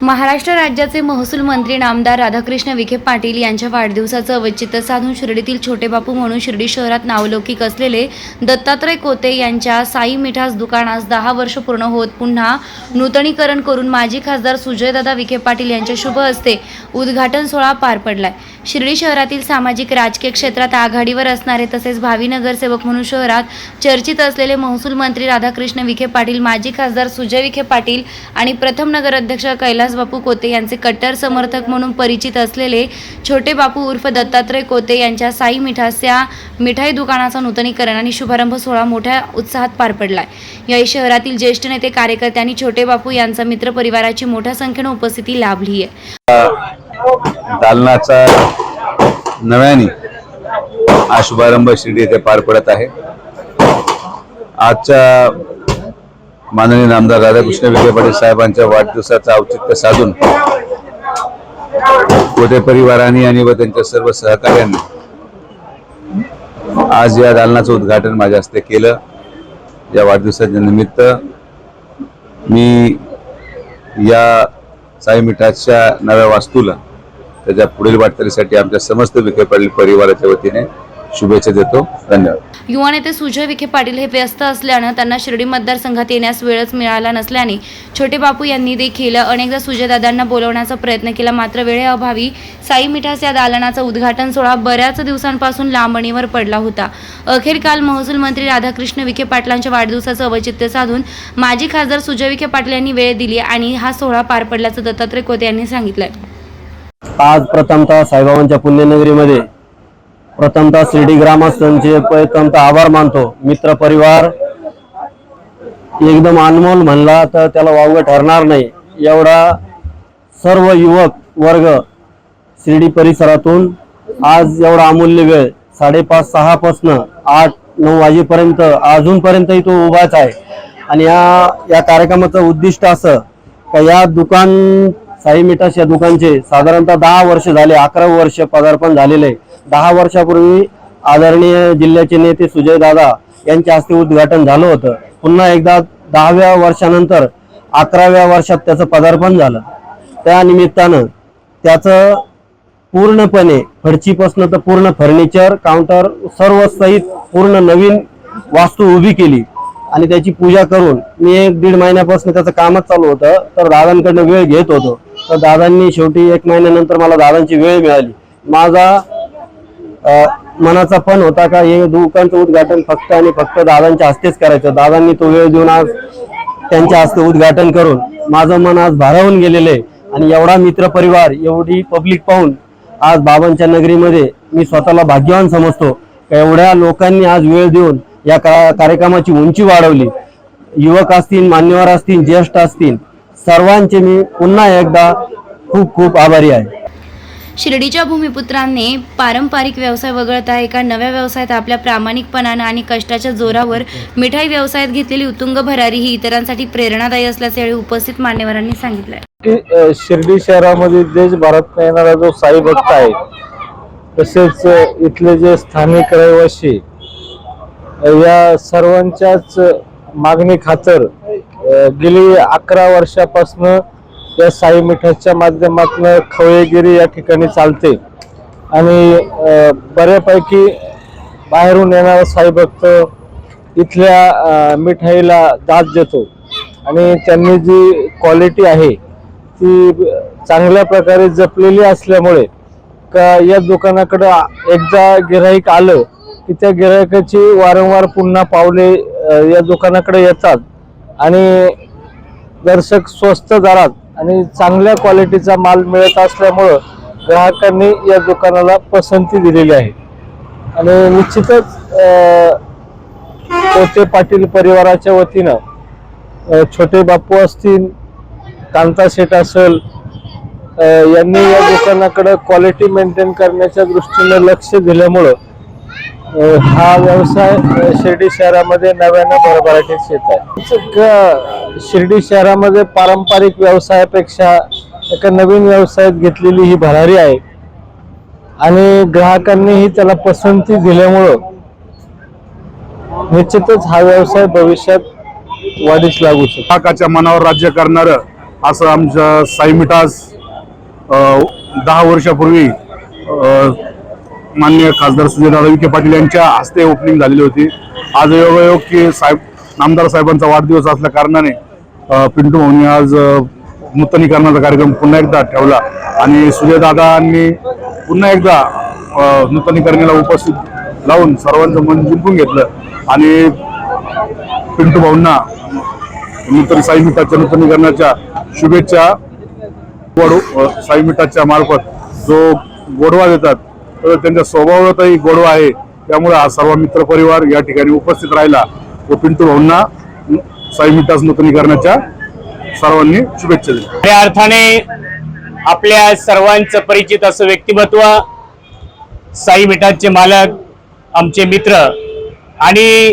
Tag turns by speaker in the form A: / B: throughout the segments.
A: महाराष्ट्र राज्याचे महसूल मंत्री नामदार राधाकृष्ण विखे पाटील यांच्या वाढदिवसाचं औचित्य साधून शिर्डीतील छोटे बापू म्हणून शिर्डी शहरात नावलौकिक असलेले दत्तात्रय कोते यांच्या साई मिठास दुकानास दहा वर्ष पूर्ण होत पुन्हा नूतनीकरण करून माजी खासदार सुजयदादा विखे पाटील यांच्या शुभ हस्ते उद्घाटन सोहळा पार पडलाय. शिर्डी शहरातील सामाजिक राजकीय क्षेत्रात आघाडीवर असणारे तसेच भावी नगरसेवक म्हणून शहरात चर्चित असलेले महसूल मंत्री राधाकृष्ण विखे पाटील माजी खासदार सुजय विखे पाटील आणि प्रथम नगराध्यक्ष कैला विलास बापू कोते यांचे कट्टर समर्थक म्हणून परिचित असलेले छोटे बापू उर्फ दत्तात्रय कोते यांच्या साई मिठास या मिठाई दुकानाचा नूतनीकरण आणि शुभारंभ सोहळा मोठ्या उत्साहात पार पडलाय. यावेळी शहरातील ज्येष्ठ नेते कार्यकर्ते आणि छोटे बापू यांचा मित्र परिवाराची मोठ्या संख्येने उपस्थिती लाभली आहे.
B: दालनाचा नव्याने हा शुभारंभ शिर्डी येथे पार पडत आहे. आजच्या माननीय नामदार राधाकृष्ण विखे पाटील साहेबांच्या वाढदिवसाचं औचित्य साधून कोटे परिवाराने आणि व त्यांच्या सर्व सहकार्यांनी आज या दालनाचं उद्घाटन माझ्या हस्ते केलं. या वाढदिवसाच्या निमित्त मी या साई मिठाच्या नव्या वास्तूला त्याच्या पुढील वाटचालीसाठी आमच्या समस्त विखे पाटील परिवाराच्या वतीने शुभेच्छा देतो. धन्यवाद.
A: युवा नेते सुजय विखे पाटील हे व्यस्त असल्यानं त्यांना शिर्डी मतदारसंघात येण्यास वेळच मिळाला नसल्याने छोटे बापू यांनी देखील अनेकदा सुजयदादांना बोलवण्याचा प्रयत्न केला. मात्र वेळेअभावी साई मिठास या दालनाचा उद्घाटन सोहळा बऱ्याच दिवसांपासून लांबणीवर पडला होता. अखेर काल महसूल मंत्री राधाकृष्ण विखे पाटलांच्या वाढदिवसाचं औचित्य साधून माजी खासदार सुजय विखे पाटील यांनी वेळ दिली आणि हा सोहळा पार पडल्याचं दत्तात्रय कोते यांनी सांगितलंय.
C: आज प्रथमतः साईबाबांच्या पुण्यनगरीमध्ये प्रथमतः शिर्डी ग्रामस्थांचे प्रथमतः आभार मानतो. मित्र परिवार एकदम अनमोल म्हणला तर त्याला वावगं ठरणार नाही. एवढा सर्व युवक वर्ग शिर्डी परिसरातून आज एवढा अमूल्य वेळ साडेपाच सहापासनं आठ नऊ वाजेपर्यंत अजूनपर्यंतही तो उभाच आहे. आणि या या कार्यक्रमाचं उद्दिष्ट असं का या दुकान साई मिठास या दुकानचे साधारणतः दहा वर्ष झाले अकरा वर्ष पदार्पण झालेले आहे. दहा वर्षापूर्वी आदरणीय जिल्ह्याचे नेते सुजय दादा यांच्या हस्ते उद्घाटन झालं होतं. पुन्हा एकदा दहाव्या वर्षानंतर अकराव्या वर्षात त्याचं पदार्पण झालं. त्या निमित्तानं त्याचं पूर्णपणे फडचीपासनं तर पूर्ण फर्निचर काउंटर सर्व सहित पूर्ण नवीन वास्तू उभी केली. आणि त्याची पूजा करून मी एक दीड महिन्यापासून त्याचं कामच चालू होतं. तर दादांकडनं वेळ घेत होतो. तर दादांनी शेवटी एक महिन्यानंतर मला दादांची वेळ मिळाली. माझा मनाचा पण होता का हे दुकानचं उद्घाटन फक्त आणि फक्त दादांच्या हस्तेच करायचं. दादांनी तो वेळ देऊन आज त्यांच्या हस्ते उद्घाटन करून माझं मन आज भारावून गेलेलं आहे. आणि एवढा मित्र परिवार एवढी पब्लिक पाहून आज बाबांच्या नगरीमध्ये मी स्वतःला भाग्यवान समजतो एवढ्या लोकांनी आज वेळ देऊन या का- कार्यक्रमाची उंची वाढवली. युवक असतील मान्यवर असतील ज्येष्ठ असतील सर्वांचे मी पुन्हा एकदा खूप खूप आभारी आहे.
A: शिर्डीच्या भूमिपुत्रांनी पारंपरिक व्यवसाय वगळता एका नव्या व्यवसायात आपल्या प्रामाणिकपणानं आणि कष्टाच्या जोरावर मिठाई व्यवसायात घेतलेली उत्तुंग भरारी ही इतरांसाठी प्रेरणादायी असल्याचे यावेळी उपस्थित मान्यवरांनी सांगितलंय.
D: की शिर्डी शहरामध्ये देशभरात येणारा जो साई भक्त आहे तसेच इथले जे स्थानिक रहिवासी या सर्वांच्याच मागणी खातर गेली अकरा वर्षापासून या साई मिठाच्या माध्यमातून खवळेगिरी या ठिकाणी चालते. आणि बऱ्यापैकी बाहेरून येणारा साई भक्त इथल्या मिठाईला दाद देतो. आणि त्यांनी जी क्वालिटी आहे ती चांगल्या प्रकारे जपलेली असल्यामुळे का या दुकानाकडं एकदा गिराईक आलं की त्या गिरायकाची वारंवार पुन्हा पावले या दुकानाकडे येतात. आणि दर्शक स्वस्त दरात आणि चांगल्या क्वालिटीचा माल मिळत असल्यामुळं ग्राहकांनी या दुकानाला पसंती दिलेली आहे. आणि निश्चितच पोते पाटील परिवाराच्या वतीनं छोटे बापू असतील कांता सेट असेल यांनी या दुकानाकडे क्वालिटी मेंटेन करण्याच्या दृष्टीने लक्ष दिल्यामुळं हा व्यवसाय शिर्डी शहरामध्ये नव्यानं भरभराटीस येत आहे. शिर्डी शहरामध्ये पारंपरिक व्यवसायापेक्षा एका नवीन व्यवसायात घेतलेली ही भरारी आहे. आणि ग्राहकांनीही त्याला पसंती दिल्यामुळं निश्चितच हा व्यवसाय भविष्यात वाढीस लागू शकतो.
E: ग्राहकाच्या मनावर राज्य करणारं असं आमच्या साईमिठास दहा वर्षापूर्वी माननीय खासदार सुजयदादा विखे पाटील यांच्या हस्ते ओपनिंग झालेली होती. आज योगायोग की साहेब नामदार साहेबांचा वाढदिवस असल्या कारणाने पिंटू भाऊनी आज नूतनीकरणाचा कार्यक्रम पुन्हा एकदा ठेवला. आणि सूर्यदादांनी पुन्हा एकदा नूतनीकरणाला उपस्थित लावून सर्वांचं मन जिंकून घेतलं. आणि पिंटू भाऊंना नूतन साई मिठाच्या नूतनीकरणाच्या शुभेच्छा गोड साई मिठाच्या मार्फत जो गोडवा देतात तर त्यांच्या स्वभावातही गोडवा आहे. त्यामुळे हा सर्व मित्रपरिवार या ठिकाणी उपस्थित राहिला. व पिंटू भाऊंना साई मिठास नूतनीकरणाच्या सर्वांनी शुभेच्छा दिल्या.
F: अर्थाने आपल्या सर्वांचं परिचित असं व्यक्तिमत्व साई मिठाचे मालक आमचे मित्र आणि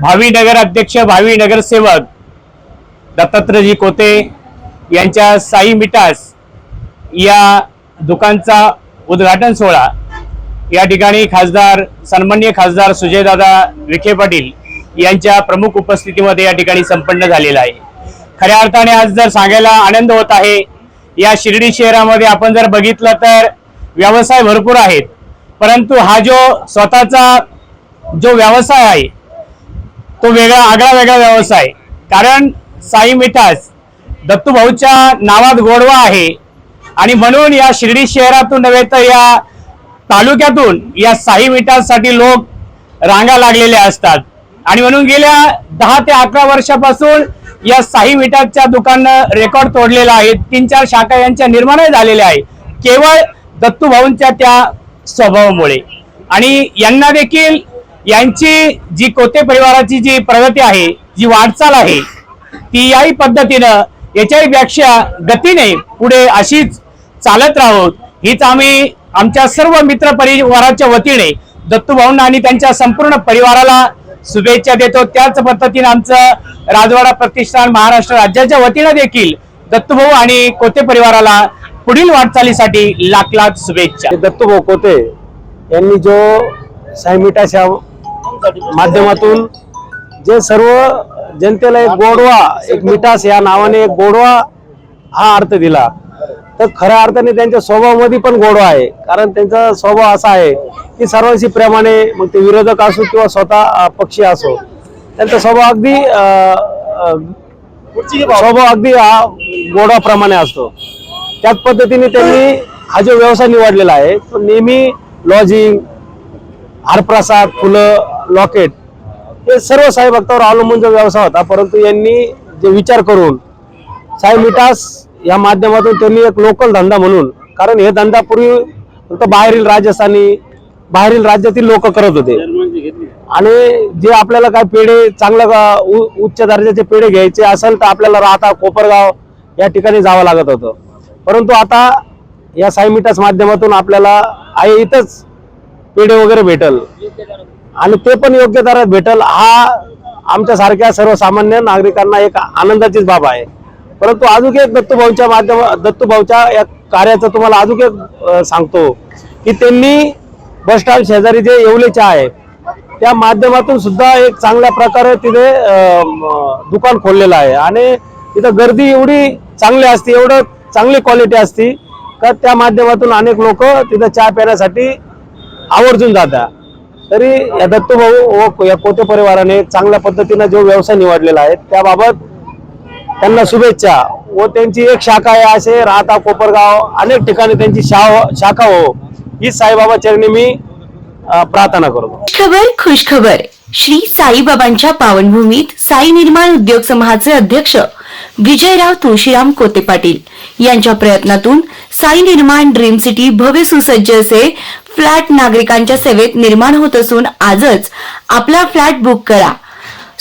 F: भावी नगर अध्यक्ष भावी नगरसेवक दत्तात्रयजी कोते यांच्या साई मिठास या दुकानचा उद्घाटन सोहळा या ठिकाणी खासदार सन्मान्य खासदार सुजयदादा विखे पाटील यांच्या प्रमुख उपस्थितीमध्ये या ठिकाणी संपन्न झालेला आहे. खऱ्या अर्थाने आज जर सांगायला आनंद होत आहे या शिर्डी शहरामध्ये आपण जर बघितलं तर व्यवसाय भरपूर आहेत. परंतु हा जो स्वतःचा जो व्यवसाय आहे तो वेगळा आगळा वेगळा व्यवसाय. कारण साई मिठास दत्तूभाऊच्या नावात गोडवा आहे. आणि म्हणून या शिर्डी शहरातून नव्हे तर या तालुक्यातून या साई मिठाससाठी लोक रांगा लागलेल्या असतात. आणि म्हणून गेल्या दहा ते अकरा वर्षापासून या साई मिठाच्या दुकानं रेकॉर्ड तोडलेला आहे. तीन चार शाखा यांच्या निर्माणही झालेल्या आहे केवळ दत्तूभाऊंच्या त्या स्वभावामुळे. आणि यांना देखील यांची जी कोते परिवाराची जी प्रगती आहे जी वाटचाल आहे ती याही पद्धतीनं याच्याही पेक्षा गतीने पुढे अशीच चालत राहोत. हीच आम्ही आमच्या सर्व मित्र परिवाराच्या वतीने दत्तूभाऊंना आणि त्यांच्या संपूर्ण परिवाराला शुभेच्छा देतो. त्याच पद्धतीने आमचं राजवाडा प्रतिष्ठान महाराष्ट्र राज्याच्या वतीनं देखील दत्तभाऊ आणि कोते परिवाराला पुढील वाटचालीसाठी लाख लाख शुभेच्छा.
G: दत्तभाऊ कोते यांनी जो सायमिटाच्या माध्यमातून जे सर्व जनतेला एक गोडवा एक मिठास या नावाने एक गोडवा हा अर्थ दिला. तर खऱ्या अर्थाने त्यांच्या स्वभावामध्ये पण गोडवा आहे. कारण त्यांचा स्वभाव असा आहे की सर्वांशी प्रेमाने मग ते विरोधक असो किंवा स्वतः पक्षी असो त्यांचा स्वभाव अगदी स्वभाव अगदी हा गोडाप्रमाणे असतो. त्याच पद्धतीने त्यांनी हा जो व्यवसाय निवडलेला आहे तो नेहमी लॉजिंग हारप्रसाद फुलं लॉकेट हे सर्व साई भक्तावर अवलंबून जो व्यवसाय होता परंतु यांनी जे विचार करून साई मिठास या माध्यमातून त्यांनी एक लोकल धंदा म्हणून कारण हे धंदा पूर्वी फक्त बाहेरील राजस्थानी बाहेरील राज्यातील लोक करत होते. आणि जे आपल्याला काय पेढे चांगल्या उ- उच्च दर्जाचे पेढे घ्यायचे असेल तर आपल्याला राहता कोपरगाव या ठिकाणी जावं लागत होतं. परंतु आता या सायमिटास माध्यमातून आपल्याला आहे इथंच पेढे वगैरे भेटल. आणि ते पण योग्य दरात भेटल. हा आमच्यासारख्या सर्वसामान्य नागरिकांना एक आनंदाचीच बाब आहे. परंतु अजून एक दत्तूभाऊच्या माध्यम दत्तूभाऊच्या या कार्याचं तुम्हाला अजून एक सांगतो की त्यांनी बस स्टँड शेजारी जे येवलेचे आहे त्या माध्यमातून सुद्धा एक चांगल्या प्रकारे तिथे दुकान खोललेलं आहे. आणि तिथं गर्दी एवढी चांगली असते एवढं चांगली क्वालिटी असती का त्या माध्यमातून अनेक लोक तिथं चहा पिण्यासाठी आवर्जून जातात. तरी या दत्तूभाऊ व या कोटे परिवाराने चांगल्या पद्धतीनं जो व्यवसाय निवडलेला आहे त्याबाबत त्यांना शुभेच्छा. व त्यांची एक शाखा आहे असे राहता कोपरगाव. अनेक ठिकाणी त्यांची शा- शाखा हो. ही साईबाबा चरणी मी प्रार्थना करतो.
H: खबर खुश खबर. श्री साईबाबांच्या पावनभूमीत साई निर्माण उद्योग समूहाचे अध्यक्ष विजयराव तुळशीराम कोते पाटील यांच्या प्रयत्नातून साई निर्माण ड्रीम सिटी भव्य सुसज्ज असे फ्लॅट नागरिकांच्या सेवेत निर्माण होत असून आजच आपला फ्लॅट बुक करा.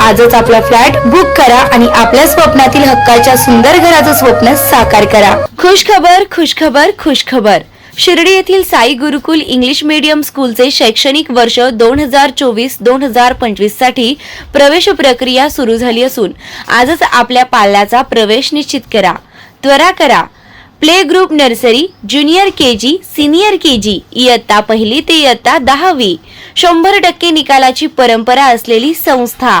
H: आजच आपला फ्लॅट बुक करा आणि आपल्या स्वप्नातील हक्काच्या सुंदर घराचं स्वप्न साकार करा. खुश खबर खुश खबर खुश खबर शिर्डी येथील साई गुरुकुल इंग्लिश मीडियम स्कूलचे शैक्षणिक वर्ष दोन हजार चोवीस दोन हजार पंचवीससाठी प्रवेश प्रक्रिया सुरू झाली असून आजच आपल्या पाल्याचा प्रवेश निश्चित करा. त्वरा करा. Play group nursery junior K G senior K G इयत्ता पहिली ते इयत्ता दहावी. शंभर टक्के निकालाची परंपरा असलेली संस्था.